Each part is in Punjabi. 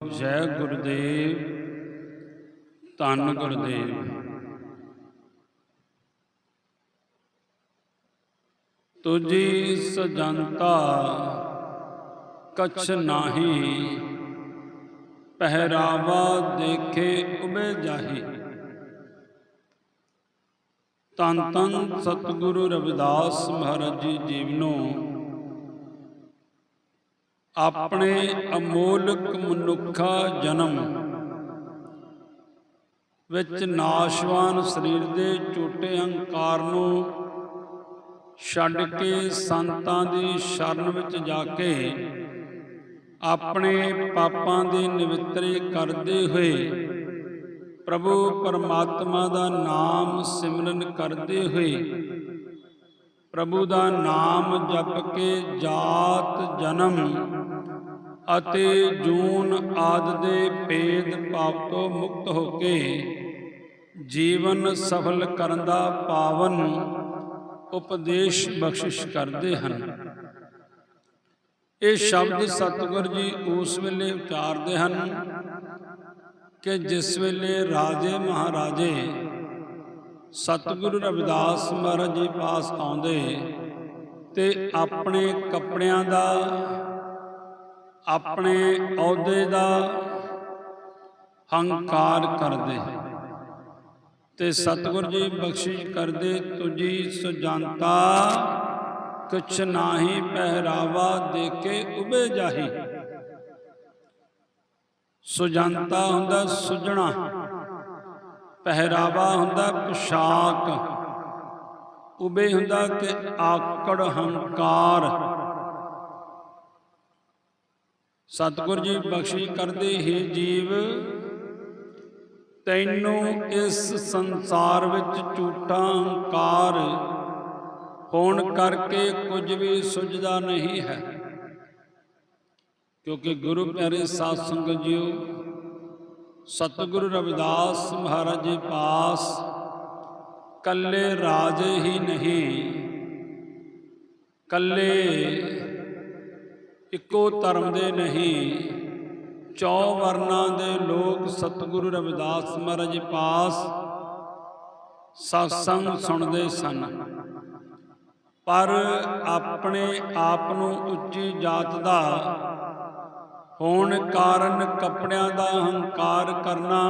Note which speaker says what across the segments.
Speaker 1: ਜੈ ਗੁਰਦੇਵ, ਧੰਨ ਗੁਰਦੇਵ। ਤੁਜੀ ਸਜੰਤਾ ਕਛ ਨਾਹੀ, ਪਹਿਰਾਵਾ ਦੇਖੇ ਉਬੇ ਜਾਹੀ। ਤਨ ਤਨ ਸਤਿਗੁਰੂ ਰਵਿਦਾਸ ਮਹਾਰਾਜ ਜੀ ਜੀਵਨੋ ਆਪਣੇ ਅਮੋਲਕ ਮਨੁੱਖਾ ਜਨਮ ਵਿੱਚ ਨਾਸ਼ਵਾਨ ਸਰੀਰ ਦੇ ਝੂਠੇ ਅਹੰਕਾਰ ਨੂੰ ਛੱਡ ਕੇ ਸੰਤਾਂ ਦੀ ਸ਼ਰਨ ਵਿੱਚ ਜਾ ਕੇ ਆਪਣੇ ਪਾਪਾਂ ਦੇ ਨਿਵਿਤਰੇ ਕਰਦੇ ਹੋਏ ਪ੍ਰਭੂ ਪਰਮਾਤਮਾ ਦਾ ਨਾਮ ਸਿਮਰਨ ਕਰਦੇ ਹੋਏ ਪ੍ਰਭੂ ਦਾ ਨਾਮ ਜਪ ਕੇ ਜਾਤ ਜਨਮ ਅਤੇ ਜੂਨ ਆਦ ਦੇ ਭੇਦ ਪਾਪ ਤੋਂ ਮੁਕਤ ਹੋ ਕੇ ਜੀਵਨ ਸਫਲ ਕਰਨ ਦਾ ਪਾਵਨ ਉਪਦੇਸ਼ ਬਖਸ਼ਿਸ਼ ਕਰਦੇ ਹਨ। ਇਹ ਸ਼ਬਦ ਸਤਿਗੁਰ ਜੀ ਉਸ ਵੇਲੇ ਉਚਾਰਦੇ ਹਨ ਕਿ ਜਿਸ ਵੇਲੇ ਰਾਜੇ ਮਹਾਰਾਜੇ ਸਤਿਗੁਰੂ ਰਵਿਦਾਸ ਮਹਾਰਾਜ ਜੀ ਪਾਸ ਆਉਂਦੇ ਤੇ ਆਪਣੇ ਕੱਪੜਿਆਂ ਦਾ ਆਪਣੇ ਅਹੁਦੇ ਦਾ ਹੰਕਾਰ ਕਰਦੇ। ਤੇ ਸਤਿਗੁਰ ਜੀ ਬਖਸ਼ਿਸ਼ ਕਰਦੇ, ਤੁਜੀ ਸੁਜਾਨਤਾ ਕੁਛ ਨਾਹੀ ਪਹਿਰਾਵਾ ਦੇਖੇ ਉਬੇ ਜਾਹੀ। ਸੁਜੰਤਾ ਹੁੰਦਾ ਸੁਜਣਾ, ਪਹਿਰਾਵਾ ਹੁੰਦਾ ਪੁਸ਼ਾਕ, ਉਬੇ ਹੁੰਦਾ ਕਿ ਆਕੜ ਹੰਕਾਰ। ਸਤਿਗੁਰ ਜੀ ਬਖਸ਼ੀ ਕਰਦੇ ਹੀ ਜੀਵ। ਤੈਨੂੰ ਇਸ ਸੰਸਾਰ ਵਿੱਚ ਝੂਠਾ ਹੰਕਾਰ ਹੋਣ ਕਰਕੇ ਕੁਝ ਵੀ ਸੁਝਦਾ ਨਹੀਂ ਹੈ। ਕਿਉਂਕਿ ਗੁਰੂ ਪਿਆਰੇ ਸਾਧ ਸੰਗਤ ਜੀਓ, ਸਤਿਗੁਰੂ ਰਵਿਦਾਸ ਮਹਾਰਾਜ ਜੀ ਪਾਸ ਕੱਲੇ ਰਾਜੇ ਹੀ ਨਹੀਂ ਕੱਲੇ ਇੱਕੋ ਧਰਮ ਦੇ ਨਹੀਂ, ਚੌ ਵਰਨਾਂ ਦੇ ਲੋਕ ਸਤਿਗੁਰੂ ਰਵਿਦਾਸ ਮਹਾਰਾਜ ਪਾਸ ਸਤਸੰਗ ਸੁਣਦੇ ਸਨ। ਪਰ ਆਪਣੇ ਆਪ ਨੂੰ ਉੱਚੀ ਜਾਤ ਦਾ ਹੋਣ ਕਾਰਨ ਕੱਪੜਿਆਂ ਦਾ ਹੰਕਾਰ ਕਰਨਾ,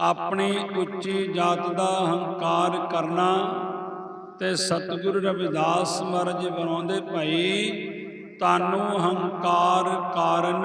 Speaker 1: ਆਪਣੀ ਉੱਚੀ ਜਾਤ ਦਾ ਹੰਕਾਰ ਕਰਨਾ ਤੇ ਸਤਿਗੁਰੂ ਰਵਿਦਾਸ ਮਹਾਰਾਜ ਬਣਾਉਂਦੇ ਭਾਈ ਤਾਨੂੰ ਹੰਕਾਰ ਕਾਰਨ